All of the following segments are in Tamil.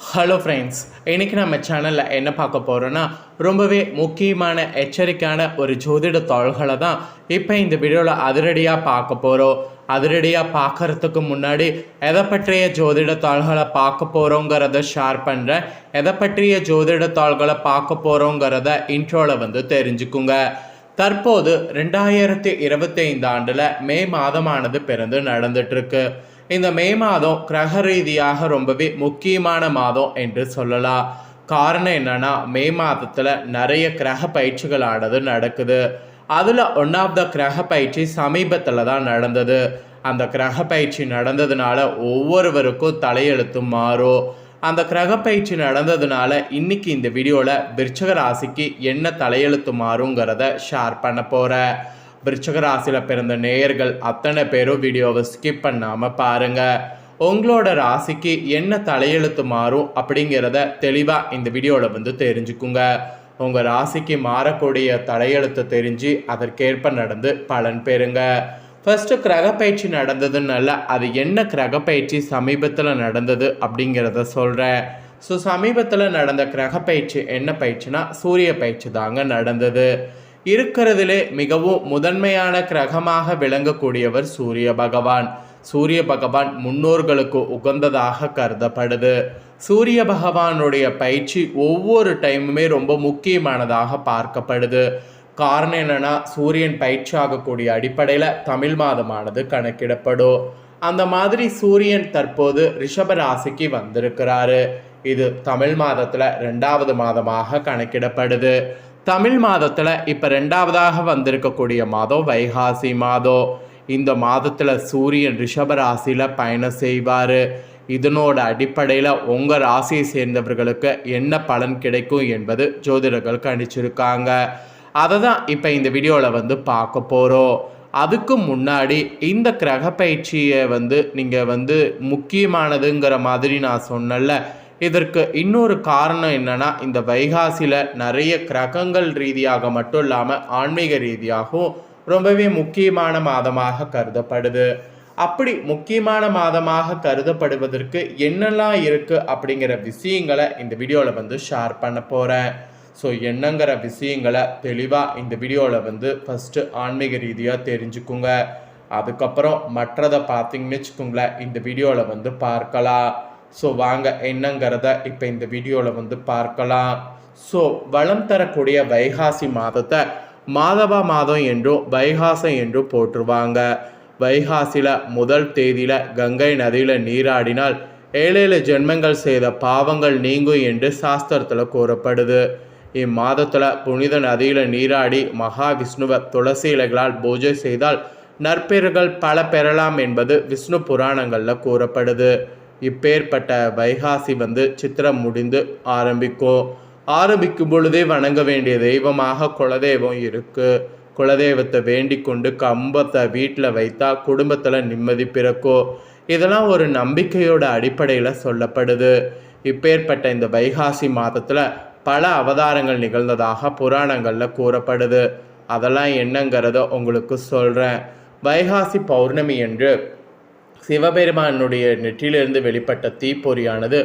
ஹலோ ஃப்ரெண்ட்ஸ் இன்றைக்கி நம்ம சேனலில் என்ன பார்க்க போகிறோன்னா ரொம்பவே முக்கியமான எச்சரிக்கையான ஒரு ஜோதிட தாள்களை தான் இப்போ இந்த வீடியோவில் அதிரடியாக பார்க்க போகிறோம் அதிரடியாக பார்க்கறதுக்கு முன்னாடி எதை பற்றிய ஜோதிட தாள்களை பார்க்க போகிறோங்கிறத ஷேர் பண்ணுறேன் எதை பற்றிய ஜோதிட தாள்களை பார்க்க போகிறோங்கிறத இன்ட்ரோவில் வந்து தெரிஞ்சுக்குங்க. தற்போது ரெண்டாயிரத்தி இருபத்தி ஐந்து ஆண்டில் மே மாதமானது பிறந்து நடந்துட்டுருக்கு இந்த மே மாதம் கிரக ரீதியாக ரொம்பவே முக்கியமான மாதம் என்று சொல்லலாம். காரணம் என்னன்னா மே மாதத்தில் நிறைய கிரக பயிற்சிகளானது நடக்குது. அதில் ஒன் ஆஃப் த கிரக பயிற்சி சமீபத்தில் தான் நடந்தது. அந்த கிரக பயிற்சி நடந்ததுனால ஒவ்வொருவருக்கும் தலையெழுத்து மாறும். அந்த கிரக பயிற்சி நடந்ததுனால இன்னைக்கு இந்த வீடியோவில் விருச்சக ராசிக்கு என்ன தலையெழுத்து மாறுங்கிறத ஷேர் பண்ண போகிறேன் விருச்சகராசியில் பிறந்த நேயர்கள் அத்தனை பேரும் வீடியோவை ஸ்கிப் பண்ணாமல் பாருங்கள் உங்களோட ராசிக்கு என்ன தலையெழுத்து மாறும் அப்படிங்கிறத தெளிவாக இந்த வீடியோவில் வந்து தெரிஞ்சுக்குங்க. உங்கள் ராசிக்கு மாறக்கூடிய தலையெழுத்து தெரிஞ்சு அதற்கேற்ப நடந்து பலன் பெறுங்க. ஃபர்ஸ்ட் கிரகப்பயிற்சி நடந்ததுனால அது என்ன கிரகப்பயிற்சி சமீபத்தில் நடந்தது அப்படிங்கிறத சொல்கிறேன் ஸோ சமீபத்தில் நடந்த கிரகப்பயிற்சி என்ன பயிற்சினா சூரிய பயிற்சி தாங்க நடந்தது. இருக்கிறதுலே மிகவும் முதன்மையான கிரகமாக விளங்கக்கூடியவர் சூரிய பகவான். சூரிய பகவான் முன்னோர்களுக்கு உகந்ததாக கருதப்படுது. சூரிய பகவானுடைய பயிற்சி ஒவ்வொரு டைமுமே ரொம்ப முக்கியமானதாக பார்க்கப்படுது. காரணம் என்னென்னா சூரியன் பயிற்சி ஆகக்கூடிய அடிப்படையில் தமிழ் மாதமானது கணக்கிடப்படும். அந்த மாதிரி சூரியன் தற்போது ரிஷப ராசிக்கு வந்திருக்கிறாரு. இது தமிழ் மாதத்தில் ரெண்டாவது மாதமாக கணக்கிடப்படுது. தமிழ் மாதத்தில் இப்போ ரெண்டாவதாக வந்திருக்கக்கூடிய மாதம் வைகாசி மாதம். இந்த மாதத்தில் சூரியன் ரிஷப ராசியில் பயணம் செய்வார். இதனோட அடிப்படையில் உங்கள் ராசியை சேர்ந்தவர்களுக்கு என்ன பலன் கிடைக்கும் என்பது ஜோதிடர்கள் கணிச்சிருக்காங்க. அதை தான் இப்போ இந்த வீடியோவில் வந்து பார்க்க போகிறோம் அதுக்கு முன்னாடி இந்த கிரக பயிற்சியை வந்து நீங்கள் வந்து முக்கியமானதுங்கிற மாதிரி நான் சொன்னல இதற்கு இன்னொரு காரணம் என்னன்னா இந்த வைகாசியில் நிறைய கிரகங்கள் ரீதியாக மட்டும் இல்லாமல் ஆன்மீக ரீதியாகவும் ரொம்பவே முக்கியமான மாதமாக கருதப்படுது. அப்படி முக்கியமான மாதமாக கருதப்படுவதற்கு என்னெல்லாம் இருக்குது அப்படிங்கிற விஷயங்களை இந்த வீடியோவில் வந்து ஷேர் பண்ண போகிறேன் ஸோ என்னங்கிற விஷயங்களை தெளிவாக இந்த வீடியோவில் வந்து ஃபஸ்ட்டு ஆன்மீக ரீதியாக தெரிஞ்சுக்குங்க. அதுக்கப்புறம் மற்றதை பார்த்தீங்கன்னு வச்சுக்கோங்களேன் இந்த வீடியோவில் வந்து பார்க்கலாம். ஸோ வாங்க என்னங்கிறத இப்போ இந்த வீடியோவில் வந்து பார்க்கலாம். ஸோ வளம் தரக்கூடிய வைகாசி மாதத்தை மாதவா மாதம் என்றும் வைகாசம் என்றும் போற்றுவாங்க. வைகாசியில் முதல் தேதியில் கங்கை நதியில் நீராடினால் ஏழேழு ஜென்மங்கள் செய்த பாவங்கள் நீங்கும் என்று சாஸ்திரத்தில் கூறப்படுது. இம்மாதத்தில் புனித நதியில் நீராடி மகாவிஷ்ணுவை துளசி இலைகளால் பூஜை செய்தால் நற்பெயர்கள் பல பெறலாம் என்பது விஷ்ணு புராணங்களில் கூறப்படுது. இப்பேற்பட்ட வைகாசி வந்து சித்திரம் முடிந்து ஆரம்பிக்கும் ஆரம்பிக்கும் பொழுதே வணங்க வேண்டிய தெய்வமாக குலதெய்வம் இருக்கு. குலதெய்வத்தை வேண்டி கொண்டு கம்பத்தை வீட்டில் வைத்தா குடும்பத்தில் நிம்மதி பிறக்கும் இதெல்லாம் ஒரு நம்பிக்கையோட அடிப்படையில் சொல்லப்படுது. இப்பேற்பட்ட இந்த வைகாசி மாதத்தில் பல அவதாரங்கள் நிகழ்ந்ததாக புராணங்களில் கூறப்படுது. அதெல்லாம் என்னங்கிறத உங்களுக்கு சொல்கிறேன் வைகாசி பௌர்ணமி என்று சிவபெருமானுடைய நெற்றியிலிருந்து வெளிப்பட்ட தீப்பொறியானது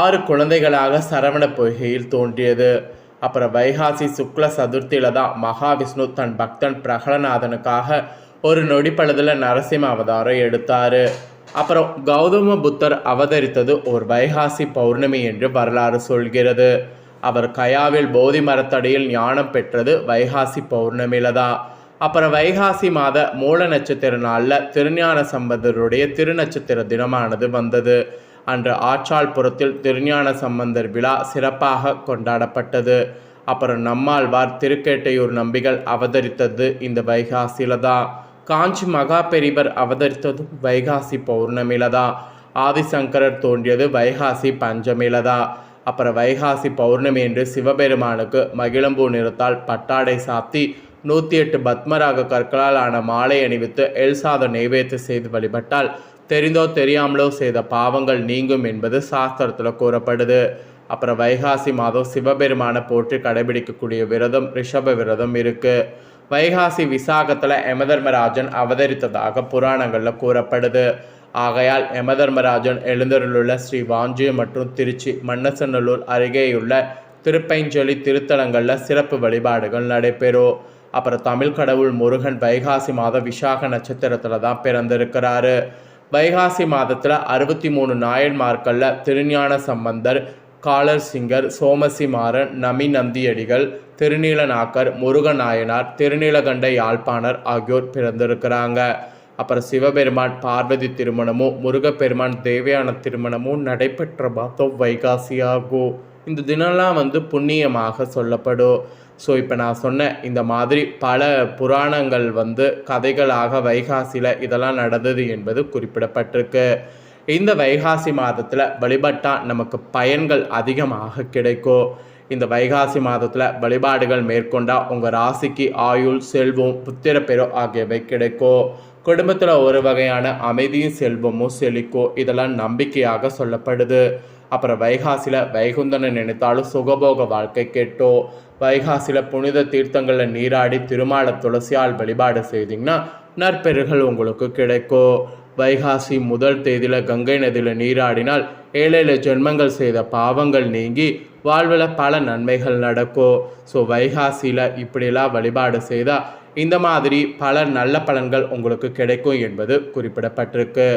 ஆறு குழந்தைகளாக சரவண பொய்கையில் தோன்றியது. அப்புறம் வைகாசி சுக்ல சதுர்த்தியில தான் மகாவிஷ்ணு தன் பக்தன் பிரகலநாதனுக்காக ஒரு நொடிப்பழுதில் நரசிம்ம அவதாரம் எடுத்தார். அப்புறம் கௌதம புத்தர் அவதரித்தது ஒரு வைகாசி பௌர்ணமி என்று வரலாறு சொல்கிறது. அவர் கயாவில் போதி மரத்தடியில் ஞானம் பெற்றது வைகாசி பௌர்ணமியில தான். அப்புறம் வைகாசி மாத மூல நட்சத்திர நாளில் திருஞான சம்பந்தருடைய திருநட்சத்திர தினமானது வந்தது. அன்று ஆற்றாள்புரத்தில் திருஞான சம்பந்தர் விழா சிறப்பாக கொண்டாடப்பட்டது. அப்புறம் நம்மாழ்வார் திருக்கேட்டையூர் நம்பிகள் அவதரித்தது இந்த வைகாசியில தான். காஞ்சி மகா பெரிவர் அவதரித்ததும் வைகாசி பௌர்ணமியில தான். ஆதிசங்கரர் தோன்றியது வைகாசி பஞ்சமியில தான். அப்புறம் வைகாசி பௌர்ணமி என்று சிவபெருமானுக்கு மகிழம்பூ நிறத்தால் பட்டாடை சாத்தி நூற்றி எட்டு பத்மராக கற்களால் ஆன மாலை அணிவித்து எல்சாத சாதம் நெய்வேத்து செய்து வழிபட்டால் தெரிந்தோ தெரியாமலோ செய்த பாவங்கள் நீங்கும் என்பது சாஸ்திரத்தில் கூறப்படுது. அப்புறம் வைகாசி மாதம் சிவபெருமானை போற்றி கடைபிடிக்கக்கூடிய விரதம் ரிஷப விரதம் இருக்குது வைகாசி விசாகத்தில் யமதர்மராஜன் அவதரித்ததாக புராணங்களில் கூறப்படுது. ஆகையால் யமதர்மராஜன் எழுந்தருளுள்ள ஸ்ரீ வாஞ்சியம் மற்றும் திருச்சி மன்னசநல்லூர் அருகேயுள்ள திருப்பைஞ்சொலி திருத்தலங்களில் சிறப்பு வழிபாடுகள் நடைபெறும். அப்புறம் தமிழ் கடவுள் முருகன் வைகாசி மாதம் விசாக நட்சத்திரத்தில் தான் பிறந்திருக்கிறாரு. வைகாசி மாதத்தில் அறுபத்தி மூணு நாயன்மார்களில் திருஞான சம்பந்தர் காலர் சிங்கர் சோமசி மாறன் நமி நந்தியடிகள் திருநீலநாக்கர் முருகநாயனார் திருநீலகண்ட யாழ்ப்பாணர் ஆகியோர் பிறந்திருக்கிறாங்க. அப்புறம் சிவபெருமான் பார்வதி திருமணமும் முருகப்பெருமான் தேவையான திருமணமும் நடைபெற்ற மாதம் வைகாசியாகும். இந்த தினம்லாம் வந்து புண்ணியமாக சொல்லப்படும். ஸோ இப்போ நான் சொன்ன இந்த மாதிரி பல புராணங்கள் வந்து கதைகளாக வைகாசியில் இதெல்லாம் நடந்தது என்பது குறிப்பிடப்பட்டிருக்கு. இந்த வைகாசி மாதத்தில் வழிபட்டால் நமக்கு பயன்கள் அதிகமாக கிடைக்கும். இந்த வைகாசி மாதத்தில் வழிபாடுகள் மேற்கொண்டால் உங்கள் ராசிக்கு ஆயுள் செல்வம் புத்திரப்பெரு ஆகியவை கிடைக்கும். குடும்பத்தில் ஒரு வகையான அமைதியும் செல்வமும் செழிக்கும். இதெல்லாம் நம்பிக்கையாக சொல்லப்படுது. அப்புறம் வைகாசியில் வைகுந்தனை நினைத்தாலும் சுகபோக வாழ்க்கை கேட்டோ வைகாசியில் புனித தீர்த்தங்களில் நீராடி திருமால துளசியால் வழிபாடு செய்தீங்கன்னா நற்பெருகள் உங்களுக்கு கிடைக்கும். வைகாசி முதல் தேதியில் கங்கை நதியில் நீராடினால் ஏழேழு ஜென்மங்கள் செய்த பாவங்கள் நீங்கி வாழ்வில் பல நன்மைகள் நடக்கும். ஸோ வைகாசியில் இப்படிலாம் வழிபாடு செய்தால் இந்த மாதிரி பல நல்ல பலன்கள் உங்களுக்கு கிடைக்கும் என்பது குறிப்பிடப்பட்டிருக்கு.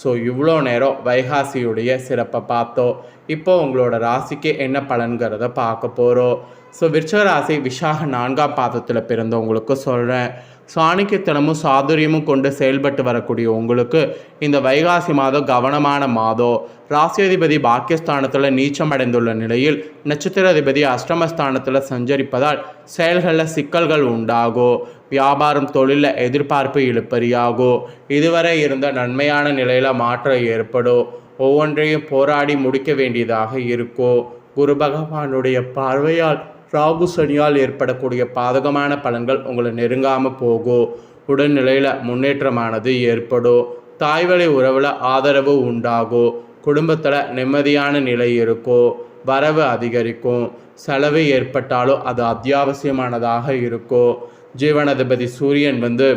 ஸோ இவ்வளோ நேரம் வைகாசியுடைய சிறப்பை பார்த்தோம். இப்போ உங்களோட ராசிக்கு என்ன பலன்கிறத பார்க்க போகிறோம் ஸோ விருச்சராசி விஷாக நான்காம் பாதத்தில் பிறந்தவங்களுக்கு சொல்கிறேன் சாணிக்கத்தனமும் சாதுரியமும் கொண்டு செயல்பட்டு வரக்கூடிய உங்களுக்கு இந்த வைகாசி மாதம் கவனமான மாதம். ராசியாதிபதி பாக்கியஸ்தானத்தில் நீச்சம் அடைந்துள்ள நிலையில் நட்சத்திராதிபதி அஷ்டமஸ்தானத்தில் சஞ்சரிப்பதால் செயல்களில் சிக்கல்கள் உண்டாகும். வியாபாரம் தொழிலில் எதிர்பார்ப்பு இழுப்பறியாகும் இதுவரை இருந்த நன்மையான நிலையில் மாற்றம் ஏற்படும். ஒவ்வொன்றையும் போராடி முடிக்க வேண்டியதாக இருக்கும். குரு பகவானுடைய பார்வையால் ராகு சனியால் ஏற்படக்கூடிய பாதகமான பலன்கள் உங்களை நெருங்காமல் போகும் உடல்நிலையில் முன்னேற்றமானது ஏற்படும் தாய்வழி உறவில் ஆதரவு உண்டாகும் குடும்பத்தில் நிம்மதியான நிலை இருக்கும் வரவு அதிகரிக்கும். செலவு ஏற்பட்டாலும் அது அத்தியாவசியமானதாக இருக்கும் ஜீவனாதிபதி சூரியன் வந்து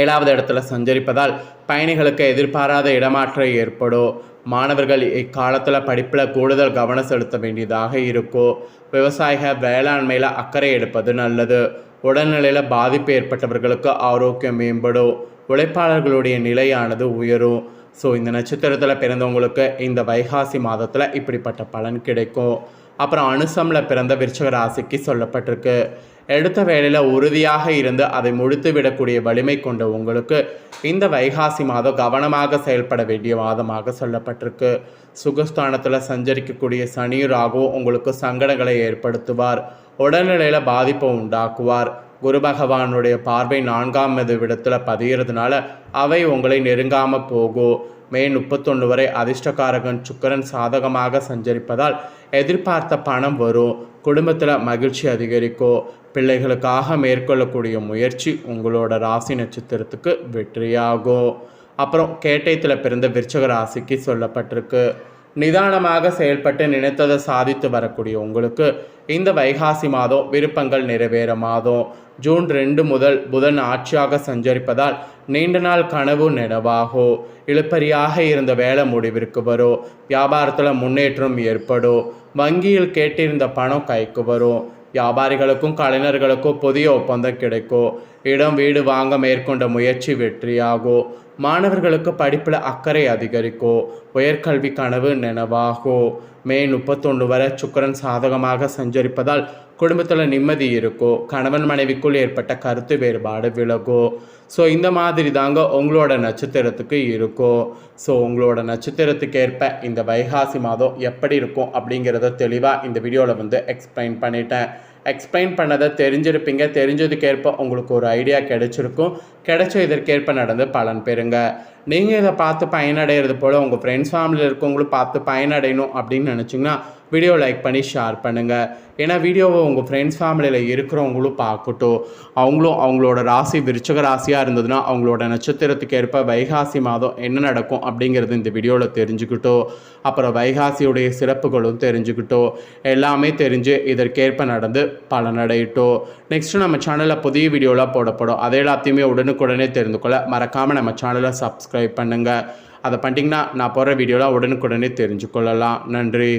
ஏழாவது இடத்துல சஞ்சரிப்பதால் பயணிகளுக்கு எதிர்பாராத இடமாற்றம் ஏற்படும் மாணவர்கள் இக்காலத்தில் படிப்பில் கூடுதல் கவனம் செலுத்த வேண்டியதாக இருக்கும் விவசாயிக வேளாண்மையில் அக்கறை எடுப்பது நல்லது. உடல்நிலையில் பாதிப்பு ஏற்பட்டவர்களுக்கு ஆரோக்கியம் மேம்படும். உழைப்பாளர்களுடைய நிலையானது உயரும். ஸோ இந்த நட்சத்திரத்தில் பிறந்தவங்களுக்கு இந்த வைகாசி மாதத்தில் இப்படிப்பட்ட பலன் கிடைக்கும். அப்புறம் அனுசமில் பிறந்த விருச்சக ராசிக்கு சொல்லப்பட்டிருக்கு. எடுத்த வேலையில் உறுதியாக இருந்து அதை முடித்து விடக்கூடிய வலிமை கொண்ட உங்களுக்கு இந்த வைகாசி மாதம் கவனமாக செயல்பட வேண்டிய மாதமாக சொல்லப்பட்டிருக்கு. சுகஸ்தானத்தில் சஞ்சரிக்கக்கூடிய சனியராகவும் உங்களுக்கு சங்கடங்களை ஏற்படுத்துவார். உடல்நிலையில் பாதிப்பை உண்டாக்குவார். குரு பகவானுடைய பார்வை நான்காம் விடத்தில் பதிகிறதுனால அவை உங்களை நெருங்காமல் போகும். மே முப்பத்தொன்று வரை அதிர்ஷ்டக்காரகன் சுக்கரன் சாதகமாக சஞ்சரிப்பதால் எதிர்பார்த்த பணம் வரும். குடும்பத்தில் மகிழ்ச்சி அதிகரிக்கும். பிள்ளைகளுக்காக மேற்கொள்ளக்கூடிய முயற்சி உங்களோட ராசி நட்சத்திரத்துக்கு வெற்றியாகும். அப்புறம் கேட்டயத்தில் பிறந்த விருச்சக ராசிக்கு சொல்லப்பட்டிருக்கு. நிதானமாக செயல்பட்டு நினைத்ததை சாதித்து வரக்கூடிய உங்களுக்கு இந்த வைகாசி மாதம் விருப்பங்கள் நிறைவேற மாதம். ஜூன் ரெண்டு முதல் புதன் ஆட்சியாக சஞ்சரிப்பதால் நீண்ட நாள் கனவு நினைவாகும் இழுப்பறியாக இருந்த வேலை முடிவிற்கு வரும் வியாபாரத்தில் முன்னேற்றம் ஏற்படும் வங்கியில் கேட்டிருந்த பணம் கைக்கு வரும் வியாபாரிகளுக்கும் கலைஞர்களுக்கும் புதிய ஒப்பந்தம் கிடைக்கும் இடம் வீடு வாங்க மேற்கொண்ட முயற்சி வெற்றியாகும் மாணவர்களுக்கு படிப்பில் அக்கறை அதிகரிக்கும் உயர்கல்வி கனவு நினைவாகும் மே முப்பத்தொன்று வரை சுக்கரன் சாதகமாக சஞ்சரிப்பதால் குடும்பத்தில் நிம்மதி இருக்கும் கணவன் மனைவிக்குள் ஏற்பட்ட கருத்து வேறுபாடு விலகும் ஸோ இந்த மாதிரி தாங்க உங்களோட நட்சத்திரத்துக்கு இருக்கும் ஸோ உங்களோட நட்சத்திரத்துக்கு ஏற்ப இந்த வைகாசி மாதம் எப்படி இருக்கும் அப்படிங்கிறத தெளிவாக இந்த வீடியோவில் வந்து எக்ஸ்பிளைன் பண்ணிட்டேன். எக்ஸ்பிளைன் பண்ணதை தெரிஞ்சிருப்பீங்க. தெரிஞ்சதுக்கேற்ப உங்களுக்கு ஒரு ஐடியா கிடைச்சிருக்கும். கிடைச்ச இதற்கேற்ப நடந்து பலன் பெறுங்க. நீங்கள் இதை பார்த்து பயனடைகிறது போல் உங்கள் ஃப்ரெண்ட்ஸ் ஃபேமிலியில் இருக்கவங்களும் பார்த்து பயனடையணும் அப்படின்னு நினச்சிங்கன்னா வீடியோ லைக் பண்ணி ஷேர் பண்ணுங்கள் ஏன்னா வீடியோவை உங்கள் ஃப்ரெண்ட்ஸ் ஃபேமிலியில் இருக்கிறவங்களும் பார்க்கட்டும். அவங்களும் அவங்களோட ராசி விருச்சக ராசியாக இருந்ததுன்னா அவங்களோட நட்சத்திரத்துக்கு ஏற்ப வைகாசி மாதம் என்ன நடக்கும் அப்படிங்கிறது இந்த வீடியோவில் தெரிஞ்சுக்கிட்டோம். அப்புறம் வைகாசியுடைய சிறப்புகளும் தெரிஞ்சுக்கிட்டோம். எல்லாமே தெரிஞ்சு இதற்கேற்ப நடந்து பலனடையிட்டோம். நெக்ஸ்ட்டு நம்ம சேனலில் புதிய வீடியோலாம் போடப்படும் அதை எல்லாத்தையுமே உடனுக்குடனே தெரிந்து கொள்ள மறக்காமல் நம்ம சேனலை சப்ஸ்கிரைப் பண்ணுங்கள் அதை பண்ணிட்டிங்கன்னா நான் போடுற வீடியோலாம் உடனுக்குடனே தெரிஞ்சு கொள்ளலாம். நன்றி.